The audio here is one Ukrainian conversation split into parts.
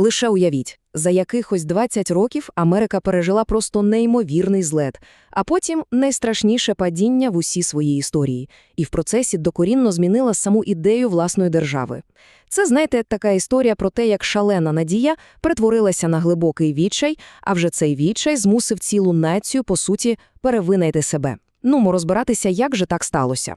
Лише уявіть, за якихось 20 років Америка пережила просто неймовірний злет, а потім найстрашніше падіння в усій своїй історії, і в процесі докорінно змінила саму ідею власної держави. Це, знаєте, така історія про те, як шалена надія перетворилася на глибокий відчай, а вже цей відчай змусив цілу націю, по суті, перевинайти себе. Ну, розбиратися, як же так сталося.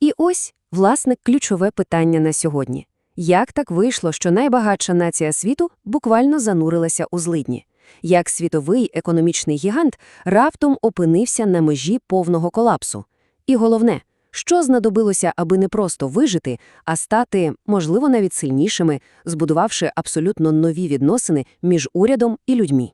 І ось, власне, ключове питання на сьогодні. Як так вийшло, що найбагатша нація світу буквально занурилася у злидні? Як світовий економічний гігант раптом опинився на межі повного колапсу? І головне, що знадобилося, аби не просто вижити, а стати, можливо, навіть сильнішими, збудувавши абсолютно нові відносини між урядом і людьми?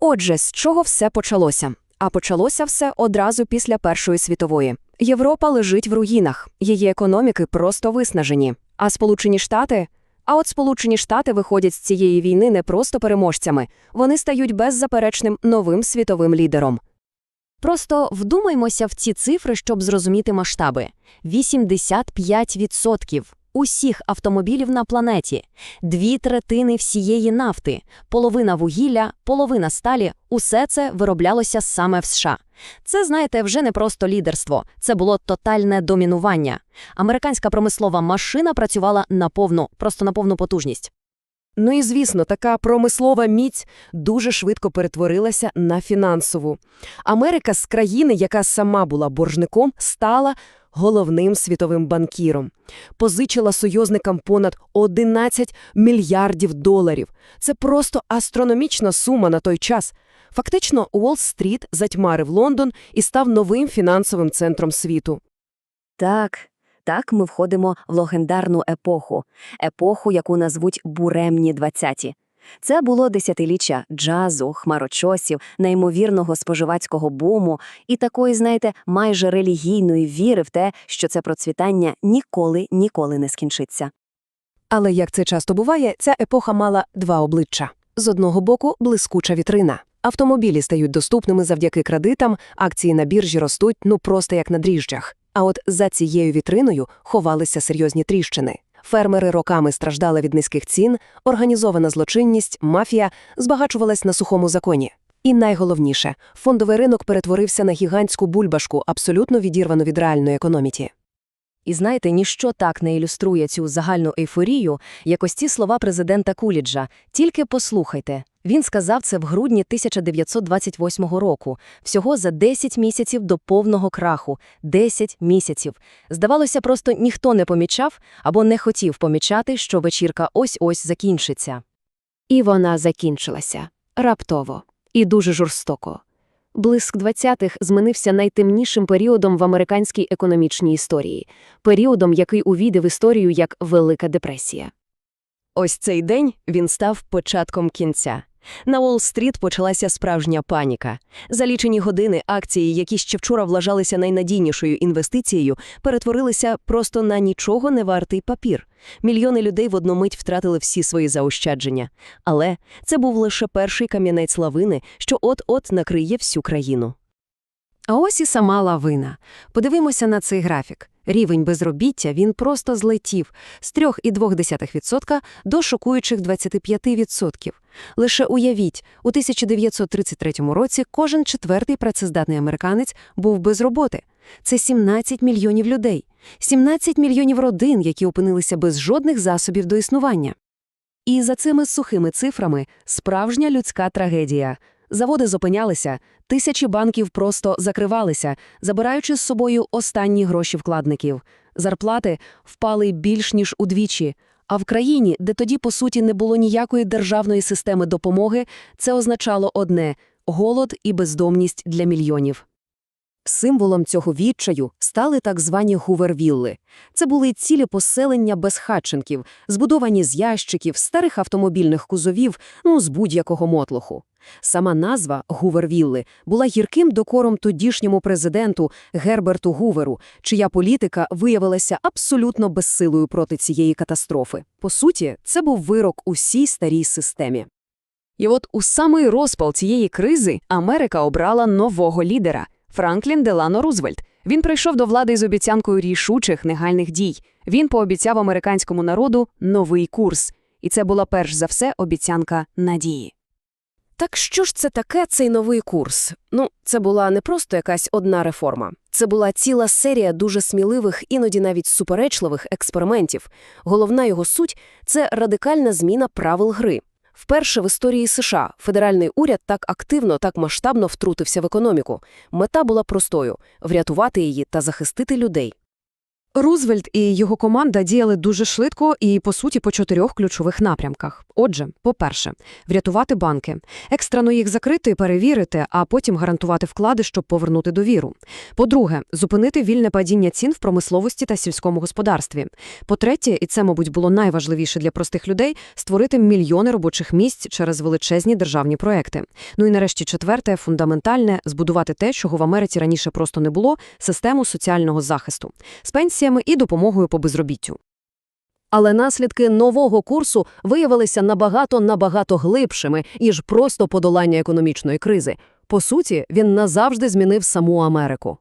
Отже, з чого все почалося? А почалося все одразу після Першої світової. Європа лежить в руїнах, її економіки просто виснажені. А Сполучені Штати? А от Сполучені Штати виходять з цієї війни не просто переможцями, вони стають беззаперечним новим світовим лідером. Просто вдумаймося в ці цифри, щоб зрозуміти масштаби. 85% усіх автомобілів на планеті, дві третини всієї нафти, половина вугілля, половина сталі – усе це вироблялося саме в США. Це, знаєте, вже не просто лідерство, це було тотальне домінування. Американська промислова машина працювала на повну, просто на повну потужність. Ну і звісно, така промислова міць дуже швидко перетворилася на фінансову. Америка з країни, яка сама була боржником, стала головним світовим банкіром. Позичила союзникам понад 11 мільярдів доларів. Це просто астрономічна сума на той час. Фактично, Уолл-стріт затьмарив Лондон і став новим фінансовим центром світу. Так, так ми входимо в легендарну епоху, епоху, яку назвуть буремні двадцяті. Це було десятиліття джазу, хмарочосів, неймовірного споживацького буму і такої, знаєте, майже релігійної віри в те, що це процвітання ніколи, ніколи не скінчиться. Але, як це часто буває, ця епоха мала два обличчя. З одного боку – блискуча вітрина. Автомобілі стають доступними завдяки кредитам, акції на біржі ростуть, ну просто як на дріжджах. А от за цією вітриною ховалися серйозні тріщини. Фермери роками страждали від низьких цін, організована злочинність, мафія збагачувалась на сухому законі. І найголовніше, фондовий ринок перетворився на гігантську бульбашку, абсолютно відірвану від реальної економіки. І знаєте, ніщо так не ілюструє цю загальну ейфорію, як ось ці слова президента Куліджа. Тільки послухайте. Він сказав це в грудні 1928 року, всього за 10 місяців до повного краху. 10 місяців. Здавалося, просто ніхто не помічав або не хотів помічати, що вечірка ось-ось закінчиться. І вона закінчилася. Раптово. І дуже жорстоко. Блиск 20-х змінився найтемнішим періодом в американській економічній історії, періодом, який увійде в історію як Велика депресія. Ось цей день він став початком кінця. На Уолл-стріт почалася справжня паніка. За лічені години акції, які ще вчора вважалися найнадійнішою інвестицією, перетворилися просто на нічого не вартий папір. Мільйони людей в одну мить втратили всі свої заощадження. Але це був лише перший кам'янець лавини, що от-от накриє всю країну. А ось і сама лавина. Подивимося на цей графік. Рівень безробіття він просто злетів з 3,2% до шокуючих 25%. Лише уявіть, у 1933 році кожен четвертий працездатний американець був без роботи. Це 17 мільйонів людей, 17 мільйонів родин, які опинилися без жодних засобів до існування. І за цими сухими цифрами справжня людська трагедія. Заводи зупинялися, тисячі банків просто закривалися, забираючи з собою останні гроші вкладників. Зарплати впали більш ніж удвічі. А в країні, де тоді, по суті, не було ніякої державної системи допомоги, це означало одне голод і бездомність для мільйонів. Символом цього відчаю стали так звані гувервілли. Це були цілі поселення безхатченків, збудовані з ящиків, старих автомобільних кузовів, ну з будь-якого мотлоху. Сама назва Гувервілли була гірким докором тодішньому президенту Герберту Гуверу, чия політика виявилася абсолютно безсилою проти цієї катастрофи. По суті, це був вирок усій старій системі. І от у самий розпал цієї кризи Америка обрала нового лідера Франклін Делано Рузвельт. Він прийшов до влади з обіцянкою рішучих негальних дій. Він пообіцяв американському народу новий курс. І це була перш за все обіцянка надії. Так що ж це таке цей новий курс? Ну, це була не просто якась одна реформа. Це була ціла серія дуже сміливих, іноді навіть суперечливих експериментів. Головна його суть – це радикальна зміна правил гри. Вперше в історії США федеральний уряд так активно, так масштабно втрутився в економіку. Мета була простою – врятувати її та захистити людей. Рузвельт і його команда діяли дуже швидко і, по суті, по чотирьох ключових напрямках. Отже, по-перше, врятувати банки, екстрено їх закрити перевірити, а потім гарантувати вклади, щоб повернути довіру. По-друге, зупинити вільне падіння цін в промисловості та сільському господарстві. По-третє, і це, мабуть, було найважливіше для простих людей, створити мільйони робочих місць через величезні державні проекти. Ну і нарешті четверте, фундаментальне – збудувати те, чого в Америці раніше просто не було – систему соціального захисту. З пенсіями і допомогою по безробіттю. Але наслідки нового курсу виявилися набагато-набагато глибшими, ніж просто подолання економічної кризи. По суті, він назавжди змінив саму Америку.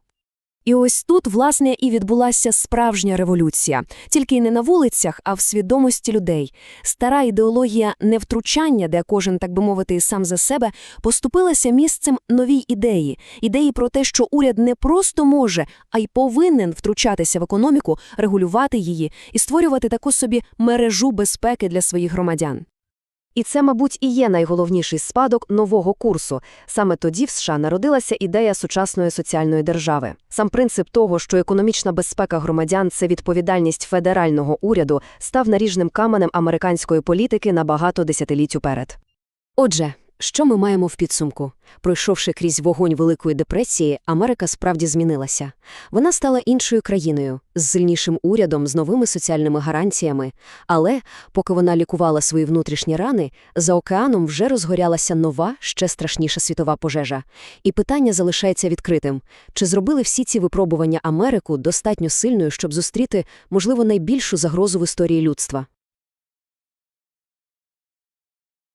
І ось тут, власне, і відбулася справжня революція. Тільки не на вулицях, а в свідомості людей. Стара ідеологія невтручання, де кожен, так би мовити, сам за себе, поступилася місцем новій ідеї. Ідеї про те, що уряд не просто може, а й повинен втручатися в економіку, регулювати її і створювати таку собі мережу безпеки для своїх громадян. І це, мабуть, і є найголовніший спадок нового курсу. Саме тоді в США народилася ідея сучасної соціальної держави. Сам принцип того, що економічна безпека громадян – це відповідальність федерального уряду, став наріжним каменем американської політики на багато десятиліть уперед. Отже, що ми маємо в підсумку? Пройшовши крізь вогонь Великої депресії, Америка справді змінилася. Вона стала іншою країною, з сильнішим урядом, з новими соціальними гарантіями. Але, поки вона лікувала свої внутрішні рани, за океаном вже розгорялася нова, ще страшніша світова пожежа. І питання залишається відкритим. Чи зробили всі ці випробування Америку достатньо сильною, щоб зустріти, можливо, найбільшу загрозу в історії людства?